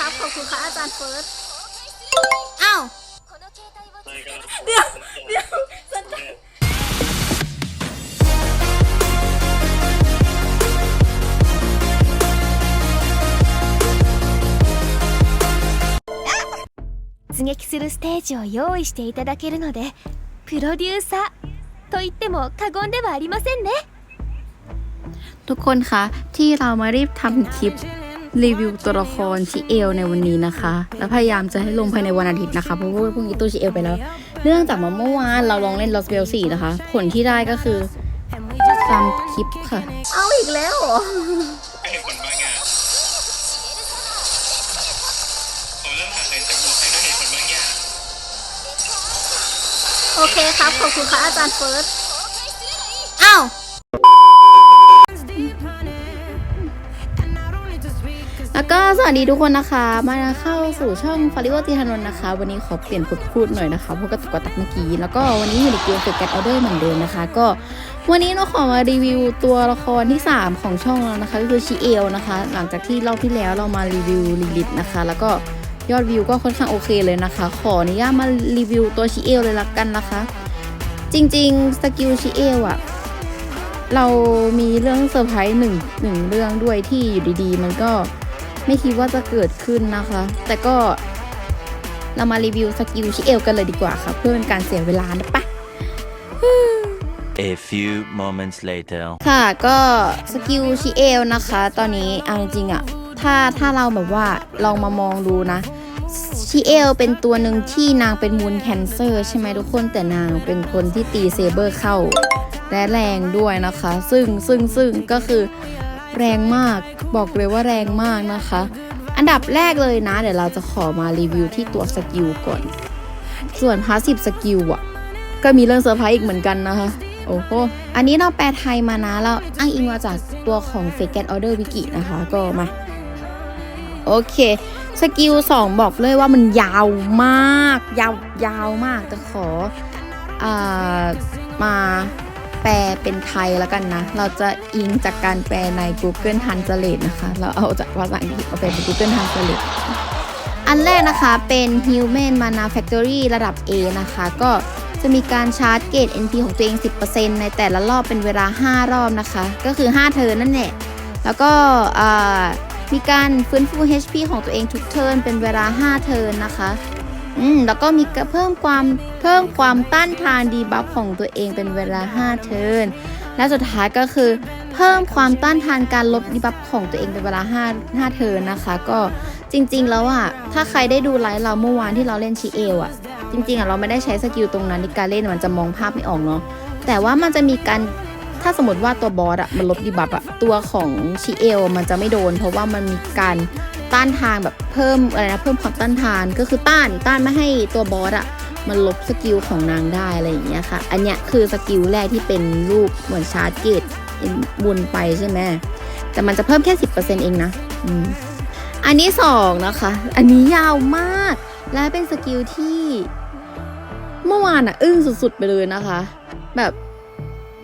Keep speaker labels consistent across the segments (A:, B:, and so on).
A: โอเคครับ ขอบคุณค่ะอาจารย์เฟิร์ส
B: อ้าว
C: ไม่ก็
A: เดี๋ยวเดี๋ยวสัญญา
D: 出撃するステージを用意していただけるのでプロデューサーと言っても過言ではありませんね
B: ทุกคนคะที่เรามารีบทำคลิป รีวิวตัวละครชิเอลในวันนี้นะคะ แล้วพยายามจะให้ลงภายในวันอาทิตย์นะคะเพราะว่าพรุ่งนี้ตู้ชิเอลไปแล้ว เนื่องจากมาเมื่อวานเราลองเล่น Lost Bell 4นะคะ ผลที่ได้ก็คือฟาร์มคลิปค่ะ
A: เอาอีกแล้วเหรอโอเคครับ ขอบคุณค่ะอาจารย์เฟิร์ส
B: อ้าว แล้วก็สวัสดีทุกคนนะคะ มาเข้าสู่ช่องฟาริโอติฮานนท์นะคะ วันนี้ขอเปลี่ยนบทพูดหน่อยนะคะเพราะกระตุกกตักเมื่อกี้ แล้วก็วันนี้อยู่ในเกมเฟกแกตออเดอร์เหมือนเดิมนะคะ ก็วันนี้เราขอมารีวิวตัวละครที่ 3 ของช่องเรานะคะก็คือชิเอลนะคะ หลังจากที่รอบที่แล้วเรามารีวิวลิลิตนะคะ แล้วก็ยอดวิวก็ค่อนข้างโอเคเลยนะคะ ขออนุญาตมารีวิวตัวชิเอลเลยละกันนะคะ จริงๆสกิลชิเอลอะเรามีเรื่องเซอร์ไพรส์หนึ่งหนึ่งเรื่องด้วยที่อยู่ดีๆ มันก็ ไม่คิดว่าจะเกิดขึ้นนะคะ แต่ก็เรามารีวิวสกิลชิเอลกันเลยดีกว่าค่ะ เพื่อเป็นการเสียเวลานะปะ
E: A few moments later.
B: ค่ะก็สกิลชิเอลนะคะ ตอนนี้เอาจริงๆอะถ้าถ้าเราแบบว่าลองมามองดูนะชิเอลเป็นตัวหนึ่งที่นางเป็นมูนแคนเซอร์ ใช่ไหมทุกคนแต่นางเป็นคนที่ตีเซเบอร์เข้า และแรงด้วยนะคะ ซึ่งซึ่งซึ่งก็คือ แรงมาก บอกเลยว่าแรงมากนะคะ อันดับแรกเลยนะ เดี๋ยวเราจะขอมารีวิวที่ตัวสกิลก่อน ส่วนพาสซีฟสกิลอะ ก็มีเรื่องเซอร์ไพรส์อีกเหมือนกันนะคะ โอ้โห อันนี้เราแปลไทยมานะ เราอ้างอิงมาจากตัวของ f a k e t Order Wiki นะคะ ก็มา โอเคสกิล2บอกเลยว่ามันยาวมาก ยาวยาวมาก จะขออามา แปลเป็นไทยแล้วกันนะ เราจะอิงจากการแปลใน Google Translate นะคะ เราเอาจากภาษาอังกฤษมาแปลเป็น Google Translate อันแรกนะคะเป็น Human Mana Factory ระดับ A นะคะ ก็จะมีการชาร์จเกรด NP ของตัวเอง 10%ในแต่ละรอบเป็นเวลา 5 รอบนะคะ ก็คือ 5 เทิร์นนั่นแหละ แล้วก็มีการฟื้นฟู HP ของตัวเองทุกเทิร์นเป็นเวลา 5 เทิร์นนะคะ อืมแล้วก็มีเพิ่มความเพิ่มความต้านทานดีบัฟของตัวเองเป็นเวลา 5 เทิร์นและสุดท้ายก็คือ เพิ่มความต้านทานการลบดีบัฟของตัวเองเป็นเวลา 5 5 เทิร์นนะคะ ก็จริง ๆ แล้วอะถ้าใครได้ดูไลฟ์เราเมื่อวานที่เราเล่นชีเอลอะจริงๆอะเราไม่ได้ใช้สกิลตรงนั้นในการเล่นมันจะมองภาพไม่ออกเนาะแต่ว่ามันจะมีการถ้าสมมติว่าตัวบอสอะมันลบดีบัฟอะตัวของชีเอลมันจะไม่โดน เพราะว่ามันมีการ ต้านทานแบบเพิ่มอะไรนะเพิ่มความต้านทานก็คือต้านต้านไม่ให้ตัวบอสอะมันลบสกิลของนางได้อะไรอย่างเงี้ยค่ะ อันเนี้ยคือสกิลแรกที่เป็นรูปเหมือนชาร์จเกตวนไปใช่ไหมแต่มันจะเพิ่มแค่10%เองนะอืมอันนี้สองนะคะ อันนี้ยาวมาก และเป็นสกิลที่ เมื่อวานอะอึ้งสุดๆไปเลยนะคะ แบบ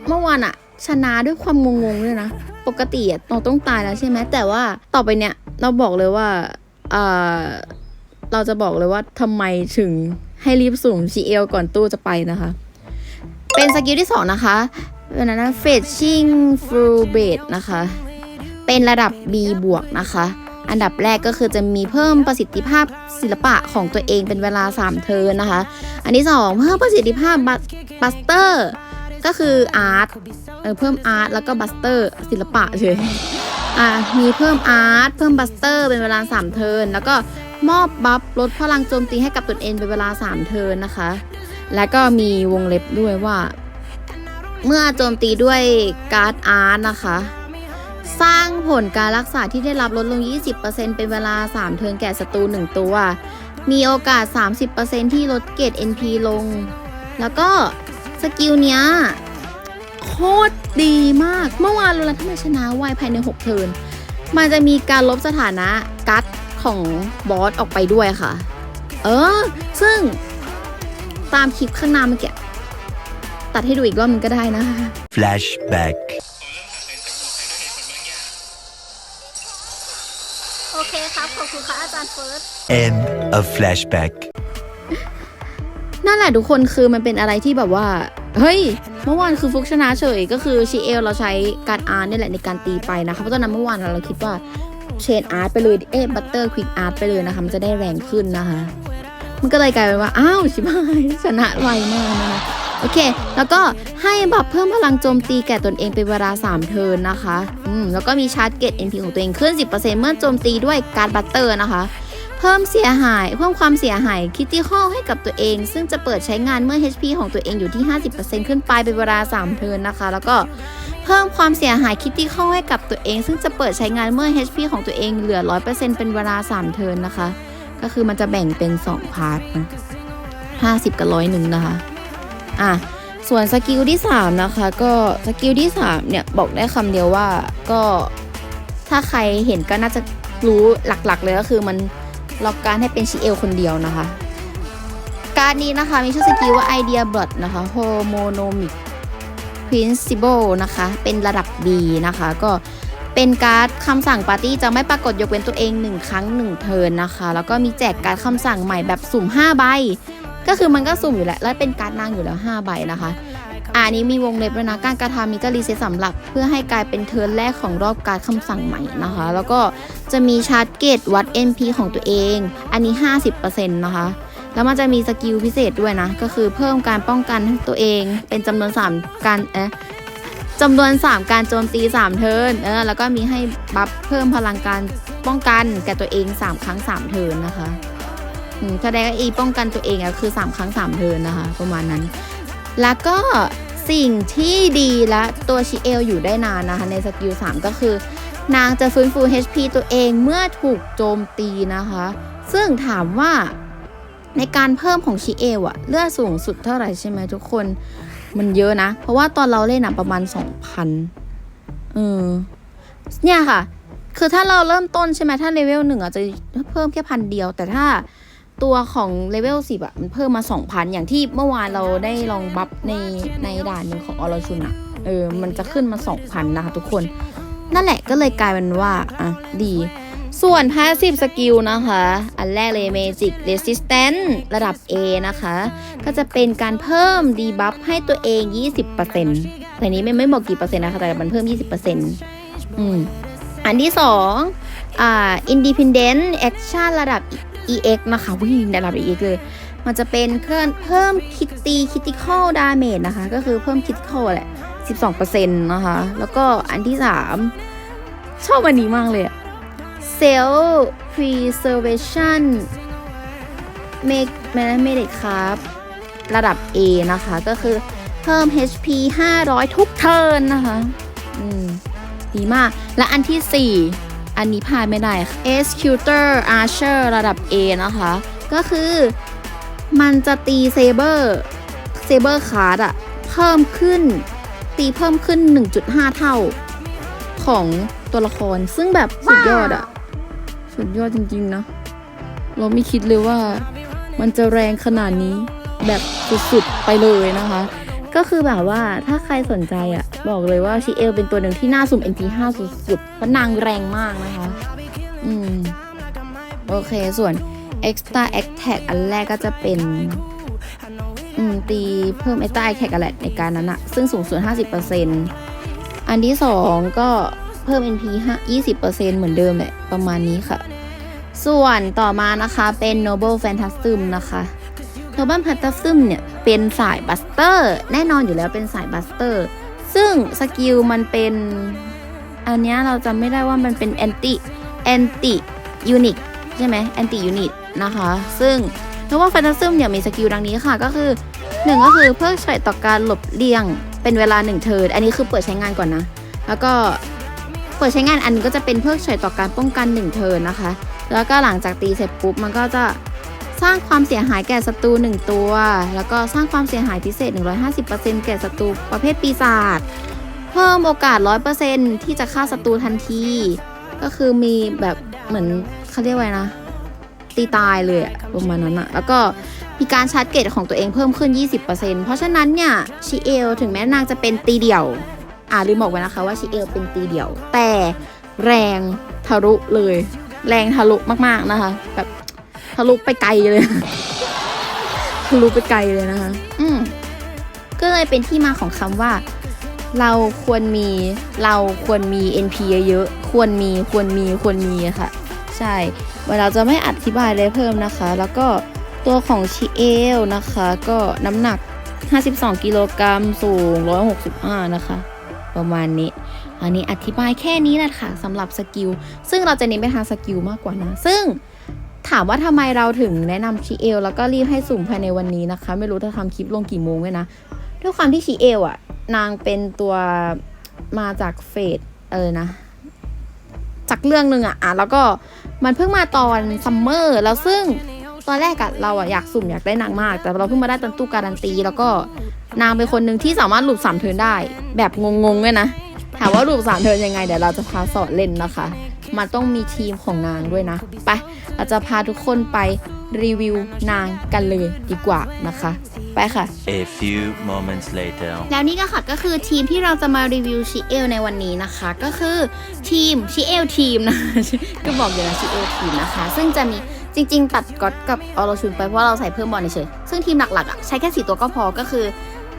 B: เมื่อวานอะชนะด้วยความงงๆด้วยนะ ปกติอะเราต้องตายแล้วใช่ไหมแต่ว่าต่อไปเนี่ย เราบอกเลยว่าอ่าเราจะบอกเลยว่าทำไมถึงให้รีบสุ่ม CL ก่อนตู้จะไปนะคะ เป็นสกิลที่ 2 นะคะเป็นนั้นนะ Fetching Full b a t นะคะ เป็นระดับ B บวกนะคะ อันดับแรกก็คือจะมีเพิ่มประสิทธิภาพศิลปะของตัวเองเป็นเวลา 3 เทิร์นนะคะ อันที่ 2 เพิ่มประสิทธิภาพบัสเตอร์ก็คืออาร์ตเออเพิ่มอาร์ตแล้วก็บัสเตอร์ศิลปะเฉย อ่ามีเพิ่มอาร์ตเพิ่มบัสเตอร์เป็นเวลา 3 เทิร์นแล้วก็มอบบัฟลดพลังโจมตีให้กับตนเองเป็นเวลา 3 เทิร์นนะคะ แล้วก็มีวงเล็บด้วยว่า เมื่อโจมตีด้วยการ์ดอาร์ตนะคะ สร้างผลการรักษาที่ได้รับลดลง 20%เป็นเวลา 3 เทิร์นแก่ศัตรู1 ตัว มีโอกาส 30%ที่ลดเกรด NP ลง แล้วก็สกิลเนี้ย โคตรดีมาก เมื่อวานเราทำไมชนะไวภายใน 6 เทิร์น มันจะมีการลบสถานะกัดของบอสออกไปด้วยค่ะ เออ ซึ่งตามคลิปข้างหน้าเมื่อกี้ตัดให้ดูอีกรอบมันก็ได้นะ
E: Flashback.
C: ผมเริ่มหาใครจะรู้ใครก็เห็นคนบ้างอะ
A: โอโอเคครับ ขอบคุณค่ะอาจารย์เฟิร์ส
E: End of flashback.
B: นั่นแหละทุกคนคือมันเป็นอะไรที่แบบว่า เฮ้ย เมื่อวานคือฟุกชนะเฉยก็คือชีเอลเราใช้การอาร์นี่แหละในการตีไปนะคะเพราะตอนนั้นเมื่อวานเราคิดว่าเชนอาร์ตไปเลยเอ๊บัตเตอร์ควิกอาร์ตไปเลยนะคะมันจะได้แรงขึ้นนะคะ มันก็เลยกลายเป็นว่าอ้าวชิบหายชนะไวมากนะคะโอเค แล้วก็ให้แบบเพิ่มพลังโจมตีแก่ตนเองเป็นเวลา 3 เทิร์นนะคะ อืม แล้วก็มีชาร์จเกต NP ของตัวเองขึ้น 10%เมื่อโจมตีด้วยการบัตเตอร์นะคะ เพิ่มเสียหายเพิ่มความเสียหายคิดที่ข้อให้กับตัวเอง ซึ่งจะเปิดใช้งานเมื่อ HP ของตัวเองอยู่ที่ 50%ขึ้นไปเป็นเวลา 3 เทิร์นนะคะ แล้วก็เพิ่มความเสียหายคิดที่ข้อให้กับตัวเอง ซึ่งจะเปิดใช้งานเมื่อ HP ของตัวเองเหลือ 100%เป็นเวลา 3 เทิร์นนะคะ ก็คือมันจะแบ่งเป็น 2 พาร์ทนะ50 กับร้อยหนึ่งนะคะ อะ ส่วนสกิลที่ 3 นะคะ ก็สกิลที่ 3 เนี่ย บอกได้คำเดียวว่าก็ถ้าใครเห็นก็น่าจะรู้หลักๆเลยก็คือมัน ล็อกการให้เป็นชิเอลคนเดียวนะคะ การนี้นะคะมีชื่อสกิลว่า Idea Blood นะคะ Hormonomic Principle นะคะ เป็นระดับ B นะคะ ก็เป็นการ์ดคำสั่งปาร์ตี้จะไม่ปรากฏยกเว้นตัวเอง 1 ครั้ง 1 เทิร์นนะคะ แล้วก็มีแจกการ์ดคำสั่งใหม่แบบสุ่ม 5 ใบ ก็คือมันก็สุ่มอยู่แล้วแล้วเป็นการ์ดนางอยู่แล้ว 5 ใบนะคะอันนี้มีวงเล็บด้วยนะการกระทำนี้จะรีเซ็ตสำหรับ เพื่อให้กลายเป็นเทิร์นแรกของรอบการคำสั่งใหม่นะคะ แล้วก็จะมีชาร์จเกตวัด NP ของตัวเอง อันนี้ 50%นะคะ แล้วมันจะมีสกิลพิเศษด้วยนะ ก็คือเพิ่มการป้องกันให้ตัวเองเป็นจำนวน 3 การเอ๊ะจำนวน 3 การโจมตี 3 เทิร์นเออแล้วก็มีให้บัฟเพิ่มพลังการป้องกันแก่ตัวเอง 3 ครั้ง 3 เทิร์นนะคะ แสดงว่าอีป้องกันตัวเองอะคือ 3 ครั้ง 3 เทินนะคะ ประมาณนั้น แล้วก็สิ่งที่ดีและตัวชิเอลอยู่ได้นานนะคะ ในสกิล3ก็คือ นางจะฟื้นฟู HP ตัวเองเมื่อถูกโจมตีนะคะ ซึ่งถามว่าในการเพิ่มของชิเอลอะเลือดสูงสุดเท่าไหร่ใช่ไหมทุกคนมันเยอะนะ เพราะว่าตอนเราเล่นอะประมาณ 2,000เออเนี่ยค่ะ คือถ้าเราเริ่มต้นใช่ไหมถ้าเลเวลหนึ่งอาจจะเพิ่มแค่พันเดียว แต่ถ้า ตัวของเลเวลสิบอะมันเพิ่มมา 2,000 อย่างที่เมื่อวานเราได้ลองบัฟในในด่านหนึ่งของออรชุนอะเออ มันจะขึ้นมา 2,000 นะคะทุกคน นั่นแหละก็เลยกลายเป็นว่า อะ ดี ส่วน passive skill นะคะ อันแรกเลย magic resistance ระดับ A นะคะ ก็จะเป็นการเพิ่ม debuff ให้ตัวเอง 20%แต่นี้ไม่ไม่บอกกี่เปอร์เซ็นต์นะคะ แต่มันเพิ่ม 20%อืม อันที่สองอ่า independent action ระดับ EX นะคะวิ่งระดับ EX เลย มันจะเป็นเครื่องเพิ่มคิตตี critical damage นะคะ ก็คือเพิ่ม critical แหละ 12%นะคะ แล้วก็อันที่ 3 ชอบอันนี้มากเลยอะ self preservation make medic ครับ ระดับ A นะคะ ก็คือเพิ่ม HP 500 ทุกเทิร์นนะคะ อืม ดีมาก และอันที่ 4 อันนี้พลาดไม่ได้ค่ะ Executor Archer ระดับ A นะคะ ก็คือมันจะตีเซเบอร์เซเบอร์คาร์ดอะเพิ่มขึ้น ตีเพิ่มขึ้น 1.5 เท่าของตัวละคร ซึ่งแบบสุดยอดอะสุดยอดจริงๆนะ เราไม่คิดเลยว่ามันจะแรงขนาดนี้แบบสุดๆไปเลยนะคะ ก็คือแบบว่าถ้าใครสนใจอะบอกเลยว่าชิเอลเป็นตัวหนึ่งที่น่าสุ่ม NP5 สุดๆเพราะนางแรงมากนะคะ อืม โอเคส่วน extra attack อันแรกก็จะเป็น อืม ตีเพิ่ม extra attack กันแหละในการนั้นอะซึ่งสูงสุด 50%อันที่สองก็เพิ่ม NP 5 20%เหมือนเดิมแหละประมาณนี้ค่ะ ส่วนต่อมานะคะเป็น Noble Phantasm นะคะ Noble Phantasm เนี่ย เป็นสายบัสเตอร์ แน่นอนอยู่แล้วเป็นสายบัสเตอร์ ซึ่งสกิลมันเป็น อันนี้เราจำไม่ได้ว่ามันเป็น anti anti unit ใช่ไหม anti unit นะคะ ซึ่ง Noble Phantasm เนี่ยมีสกิลดังนี้ค่ะก็คือหนึ่งก็คือเพิกเฉยต่อการหลบเลี่ยงเป็นเวลาหนึ่งเทิร์นอันนี้คือเปิดใช้งานก่อนนะ แล้วก็เปิดใช้งานอันก็จะเป็นเพิกเฉยต่อการป้องกันหนึ่งเทิร์นนะคะ แล้วก็หลังจากตีเสร็จปุ๊บมันก็จะ สร้างความเสียหายแก่ศัตรู1 ตัว แล้วก็สร้างความเสียหายพิเศษ 150%แก่ศัตรูประเภทปีศาจ เพิ่มโอกาส 100%ที่จะฆ่าศัตรูทันที ก็คือมีแบบเหมือนเขาเรียกว่าไงนะ ตีตายเลยประมาณนั้นอะแล้วก็มีการชาร์จเกตของตัวเองเพิ่มขึ้น 20%เพราะฉะนั้นเนี่ยชิเอลถึงแม้นางจะเป็นตีเดี่ยว อ่าลืมบอกไว้นะคะว่าชิเอลเป็นตีเดี่ยว แต่แรงทะลุเลย แรงทะลุมากๆนะคะแบบ ทะลุไปไกลเลย ทะลุไปไกลเลยนะคะ อืมก็เลยเป็นที่มาของคำว่า เราควรมีเราควรมี NP เยอะๆควรมีควรมีควรมีค่ะ ใช่เวลาจะไม่อธิบายเลยเพิ่มนะคะ แล้วก็ตัวของชิเอลนะคะ ก็น้ำหนัก 52 กิโลกรัมสูง 165 นะคะ ประมาณนี้ อันนี้อธิบายแค่นี้แหละค่ะสำหรับสกิล ซึ่งเราจะเน้นไปทางสกิลมากกว่านะ ซึ่ง ถามว่าทำไมเราถึงแนะนำชีเอลแล้วก็รีบให้สุ่มภายในวันนี้นะคะ ไม่รู้จะทำคลิปลงกี่โมงเลยนะด้วยความที่ชีเอลอะนางเป็นตัวมาจากเฟสเออนะจากเรื่องหนึ่งอะอะแล้วก็มันเพิ่งมาตอนซัมเมอร์แล้วซึ่งตอนแรกอะเราอะอยากสุ่มอยากได้นางมาก แต่เราเพิ่งมาได้ตันตู้การันตี แล้วก็นางเป็นคนหนึ่งที่สามารถหลุดสามเทินได้ แบบงงๆเลยนะถามว่าหลุดสามเทินยังไงเดี๋ยวเราจะพาสอนเล่นนะคะ มันต้องมีทีมของนางด้วยนะ ไป เราจะพาทุกคนไปรีวิวนางกันเลยดีกว่านะคะ ไปค่ะ
E: A few moments later.
B: แล้วนี่ก็ค่ะก็คือทีมที่เราจะมารีวิวชิเอลในวันนี้นะคะ ก็คือทีมชิเอลทีมนะคะก็บอกอยู่นะชิเอลทีมนะคะ ซึ่งจะมีจริง ๆ ตัดก๊อตกับออโรชุนไปเพราะเราใส่เพิ่มบอลเฉยๆซึ่งทีมหลักๆอะใช้แค่สี่ตัวก็พอก็คือ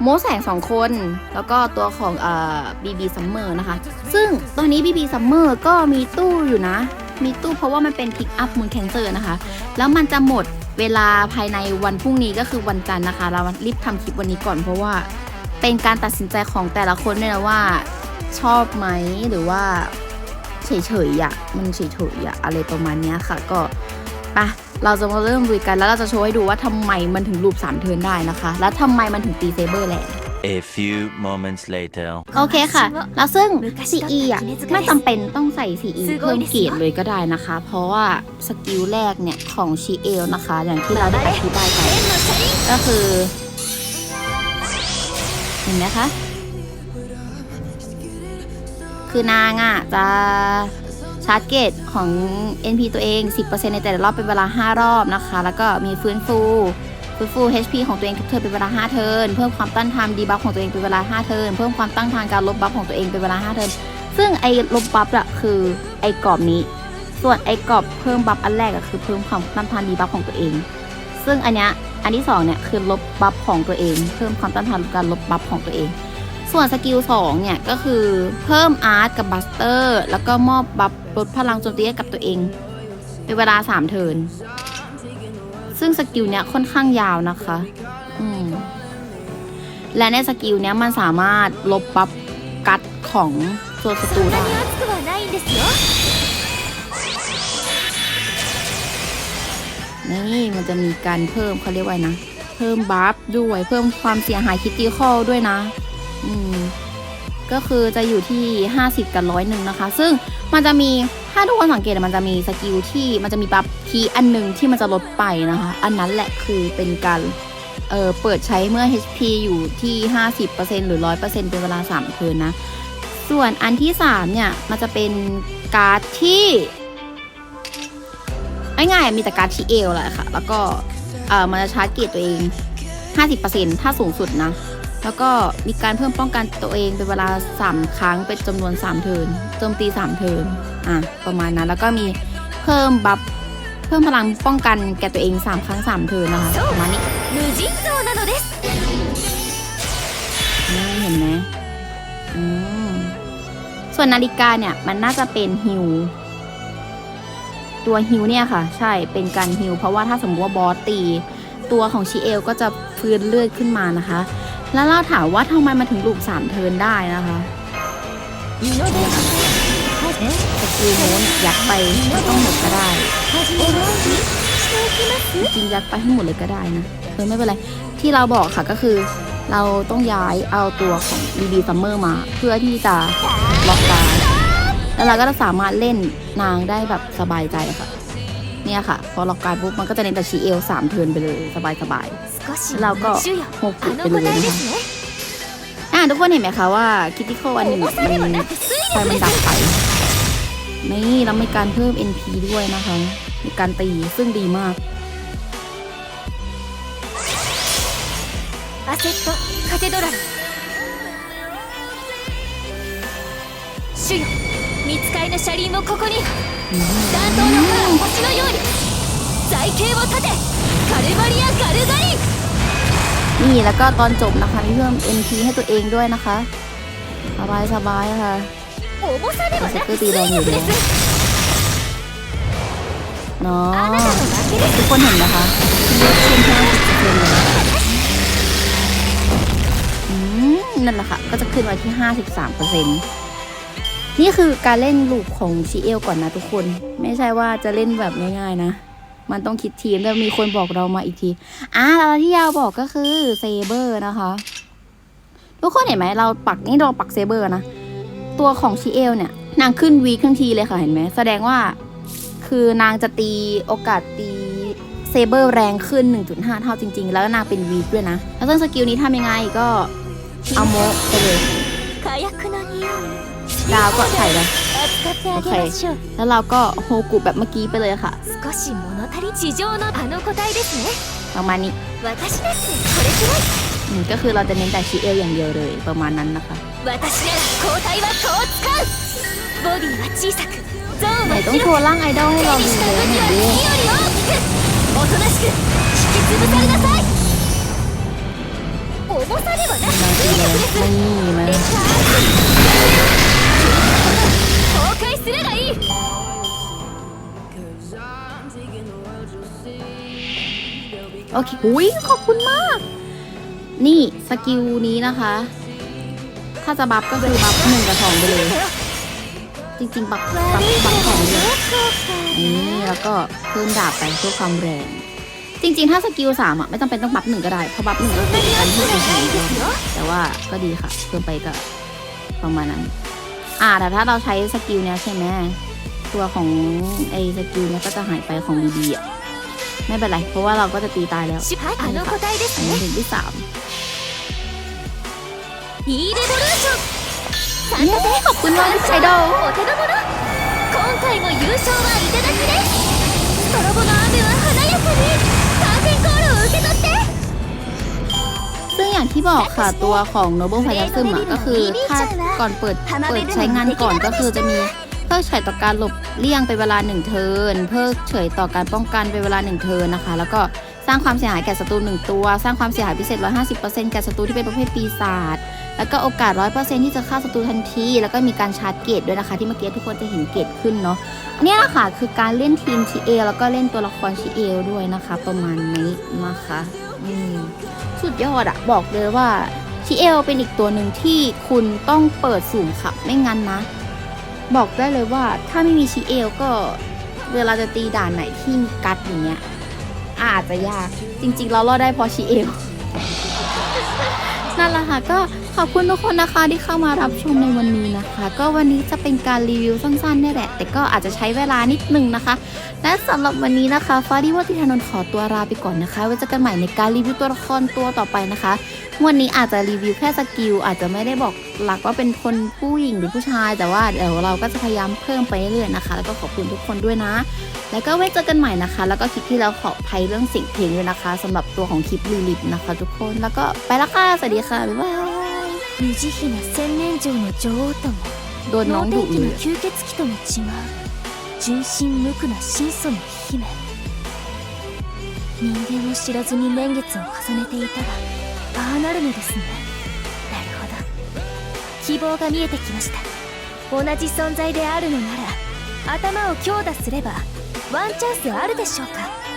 B: โมแสงสองคน แล้วก็ตัวของเอ่อบีบีซัมเมอร์นะคะ ซึ่งตอนนี้บีบีซัมเมอร์ก็มีตู้อยู่นะ มีตู้เพราะว่ามันเป็นพิกอัพมูนแคนเซอร์นะคะ แล้วมันจะหมดเวลาภายในวันพรุ่งนี้ก็คือวันจันทร์นะคะ เรารีบทำคลิปวันนี้ก่อนเพราะว่าเป็นการตัดสินใจของแต่ละคนด้วยนะว่าชอบไหมหรือว่าเฉยๆอะมันเฉยๆอะอะไรประมาณนี้ค่ะ ก็ปะเราจะมาเริ่มลุยกันแล้วเราจะโชว์ให้ดูว่าทำไมมันถึงรูปสามเทินได้นะคะ แล้วทำไมมันถึงตีเซเบอร์แหละ
E: A few moments later.
B: โอเคค่ะ แล้วซึ่ง CE อะไม่จำเป็นต้องใส่ CE เพิ่มเกียรติเลยก็ได้นะคะ เพราะว่าสกิลแรกเนี่ยของชีเอลนะคะ อย่างที่เราได้อธิบายไป ก็คือ เห็นไหมคะ คือนางอะจะชาร์จเกตของ NP ตัวเอง 10%ในแต่ละรอบเป็นเวลา 5 รอบนะคะ แล้วก็มีฟื้นฟู ฟื้นฟู HP ของตัวเองทุกเทิร์นเป็นเวลา5เทิร์นเพิ่มความต้านทานดีบัฟของตัวเองเป็นเวลา5เทิร์นเพิ่มความต้านทานการลบบัฟของตัวเองเป็นเวลา5เทิร์นซึ่งไอ้ลบบัฟอะคือไอ้กรอบนี้ ส่วนไอ้กรอบเพิ่มบัฟอันแรกอะคือเพิ่มความต้านทานดีบัฟของตัวเอง ซึ่งอันเนี้ยอันที่สองเนี่ยคือลบบัฟของตัวเอง เพิ่มความต้านทานการลบบัฟของตัวเองส่วนสกิล2เนี่ยก็คือเพิ่มอาร์ตกับบัสเตอร์ แล้วก็มอบบัฟลดพลังโจมตีให้กับตัวเอง เป็นเวลา 3 เทิร์น ซึ่งสกิลเนี้ยค่อนข้างยาวนะคะและในสกิลเนี้ยมันสามารถลบปับกัดของตัวศัตรูได้นี่มันจะมีการเพิ่มเขาเรียกว่านะ เพิ่มบัฟด้วยเพิ่มความเสียหายคิติคอลด้วยนะ อืม ก็คือจะอยู่ที่ 50 กับร้อยหนึ่งนะคะ ซึ่งมันจะมีถ้าทุกคนสังเกตมันจะมีสกิลที่มันจะมีบัฟคีอันหนึ่งที่มันจะลดไปนะคะ อันนั้นแหละคือเป็นการเออเปิดใช้เมื่อ HP อยู่ที่ 50%หรือ 100%เป็นเวลา3เทินนะ ส่วนอันที่ 3 เนี่ย มันจะเป็นการ์ดที่ง่ายๆมีแต่การ์ดที่เอลแหละค่ะ แล้วก็เออมันจะชาร์จเกียรตัวเอง 50%ถ้าสูงสุดนะ แล้วก็มีการเพิ่มป้องกันตัวเองเป็นเวลา 3 ครั้งเป็นจำนวน 3 เทินโจมตี 3 เทินอะประมาณนั้นแล้วก็มีเพิ่มบัฟเพิ่มพลังป้องกันแก่ตัวเอง 3 ครั้ง 3 เทินนะคะประมาณนี้เห็นไหมส่วนนาฬิกาเนี่ยมันน่าจะเป็นฮิวตัวฮิวเนี่ยค่ะ ใช่เป็นการฮิวเพราะว่าถ้าสมมติว่าบอสตี ตัวของชีเอลก็จะฟื้นเลือดขึ้นมานะคะ แล้วเราถามว่าทำไมมันถึงลูปสามเทินได้นะคะสกิลโน้นยัดไปไม่ต้องหมดก็ได้จริงยัดไปให้หมดเลยก็ได้นะเออไม่เป็นไร ที่เราบอกค่ะก็คือ เราต้องย้ายเอาตัวของ BB Summer มา เพื่อที่จะล็อกตาแล้วเราก็จะสามารถเล่นนางได้แบบสบายใจค่ะ เนี่ยค่ะ พอล็อกการปุ๊บมันก็จะเน้นแต่ชีเอลสามเทินไปเลยสบายสบาย เราก็
D: 主よ
B: หก
D: あ
B: จุด
D: の
B: ไป
D: 答
B: เลย
D: え
B: นะ
D: で
B: คะ
D: すね
B: อ่าทุกคนเห็นไหมคะว่าคิติคอลอันหนึ่ง
D: 重さでは
B: มัน
D: なく推
B: ไฟมันดับไปนี่แล้วมีการเพิ่ม NP ด้วยนะคะ มีการตีซึ่งดีมาก
D: アセットカテドラル主よ 見つかりの車輪をここに弾頭の刃が星のように財形を立てカルバリア・ガルガリン
B: นี่แล้วก็ตอนจบนะคะมีเพิ่ม NP ให้ตัวเองด้วยนะคะ สบายสบายค่ะ
D: โอ้
B: โตีแดงอยู่
D: เลย
B: เนาะทุกคนเห็นนะคะเลือดเข้มข้นเลยนั่นแหละค่ะ ก็จะขึ้นมาที่ 53%นต์นี่คือการเล่นลูกของชีเอลก่อนนะทุกคน ไม่ใช่ว่าจะเล่นแบบง่ายๆนะ มันต้องคิดทีมแต่มีคนบอกเรามาอีกทีอ่าเราที่ยาวบอกก็คือเซเบอร์นะคะ ทุกคนเห็นไหมเราปักนี่เราปักเซเบอร์นะ ตัวของชิเอลเนี่ย นางขึ้นวีครึ่งทีเลยค่ะเห็นไหมแสดงว่า คือนางจะตีโอกาสตีเซเบอร์แรงขึ้น 1.5 เท่าจริง ๆ แล้วนางเป็นวีด้วยนะ แล้วซึ่งสกิลนี้ทำยังไงก็เอาโมไปเลยดาวก็ใส่เลย
D: 扱ってあげましょう
B: แล้วเราก็โฮกุแบบเมื่อกี้ไปเลยค่ะ
D: 少し物足り地上のあの個体ですね
B: ประมาณนี้
D: 私ですこれくらい
B: อืมก็คือเราจะเน้นแต่ชีเอลอย่างเดียวเลย ประมาณนั้นนะคะ
D: 私なら交代はこう使うボディは小さくゾーン
B: ไหน
D: は
B: ต้อง
D: 広
B: โช
D: く
B: ว์ร่างไอดอลให้
D: 手
B: เรา
D: に
B: ดู
D: した
B: เลย
D: 武
B: ห
D: 器
B: น่อ
D: はい火
B: ดิ
D: より大きくおとなしく引き潰されなさい重さではなく
B: นาง
D: 推
B: ตีเลย
D: 力です するがいい
B: โอเคหุยขอบคุณมาก นี่สกิลนี้นะคะ ถ้าจะบัฟก็คือบัฟหนึ่งกับสองไปเลย จริงๆบัฟบัฟบัฟสองเลยนี่แล้วก็เพิ่มดาบไปเพื่อความแรง จริงๆ ถ้าสกิลสามอ่ะไม่จำเป็นต้องบัฟหนึ่งก็ได้ เพราะบัฟหนึ่งก็คือการที่เป็นสองแต่ว่าก็ดีค่ะ เพิ่มไปก็ประมาณนั้น อ่าแต่ถ้าเราใช้สกิลเนี้ยใช่ไหมตัวของไอ้สกิลเนี้ยก็จะหายไปของดีๆอะไม่เป็นไร เพราะว่าเราก็จะตีตายแล้ว
D: ชิพาย
B: อั
D: น
B: นี้ค่ะอัน
D: นี้
B: ถึงที่สาม
D: อีเรโวลูชั่น
B: ขอบคุณมากไอดอล
D: 今回も優勝はいただきですストロの雨は華やかにカーテンコールを受け取って
B: ซึ่งอย่างที่บอกค่ะตัวของ Noble f i r e s m ก็คือถ้าก่อนเปิดเปิดใช้งานก่อนก็คือจะมีเพิกเฉยต่อการหลบเลี่ยงเป็นเวลา 1 เทิร์น เพิกเฉยต่อการป้องกันเป็นเวลา 1 เทิร์นนะคะ แล้วก็สร้างความเสียหายแก่ศัตรู1ตัว สร้างความเสียหายพิเศษ 150%แก่ศัตรูที่เป็นประเภทปีศาจ แล้วก็โอกาส 100%ที่จะฆ่าศัตรูทันที แล้วก็มีการชาร์จเกตด้วยนะคะ ที่เมื่อกี้ทุกคนจะเห็นเกตขึ้นเนาะ อันนี้แหละค่ะคือการเล่นทีมชีเอแล้วก็เล่นตัวละครชีเอลด้วยนะคะ ประมาณนี้นะคะ อืม สุดยอดอะบอกเลยว่าชีเอลเป็นอีกตัวหนึ่งที่คุณต้องเปิดสูงขับไม่งั้นนะ บอกได้เลยว่าถ้าไม่มีชีเอลก็เวลาจะตีด่านไหนที่มีกัดอย่างเงี้ยอาจจะยากจริงๆเรารอดได้เพราะชีเอลนั่นแหละค่ะก็ ขอบคุณทุกคนนะคะที่เข้ามารับชมในวันนี้นะคะ ก็วันนี้จะเป็นการรีวิวสั้นๆนี่แหละ แต่ก็อาจจะใช้เวลานิดนึงนะคะ และสำหรับวันนี้นะคะฟ้าดิวทิธานนท์ขอตัวลาไปก่อนนะคะไว้เจอกันใหม่ในการรีวิวตัวละครตัวต่อไปนะคะ วันนี้อาจจะรีวิวแค่สกิลอาจจะไม่ได้บอกหลักว่าเป็นคนผู้หญิงหรือผู้ชาย แต่ว่าเดี๋ยวเราก็จะพยายามเพิ่มไปเรื่อยๆนะคะ แล้วก็ขอบคุณทุกคนด้วยนะ แล้วก็ไว้เจอกันใหม่นะคะ แล้วก็คลิปที่แล้วขอภัยเรื่องเสียงเพลงด้วยนะคะสำหรับตัวของคลิปลิลิตนะคะ ทุกคนแล้วก็ไปละค่ะสวัสดีค่ะบ๊ายบาย
D: 虹姫千年城の女王とも能天気の吸血鬼とも違う純真無垢な真素の姫。人間を知らずに年月を重ねていたらああなるのですね。なるほど。希望が見えてきました。同じ存在であるのなら頭を強打すればワンチャンスあるでしょうか。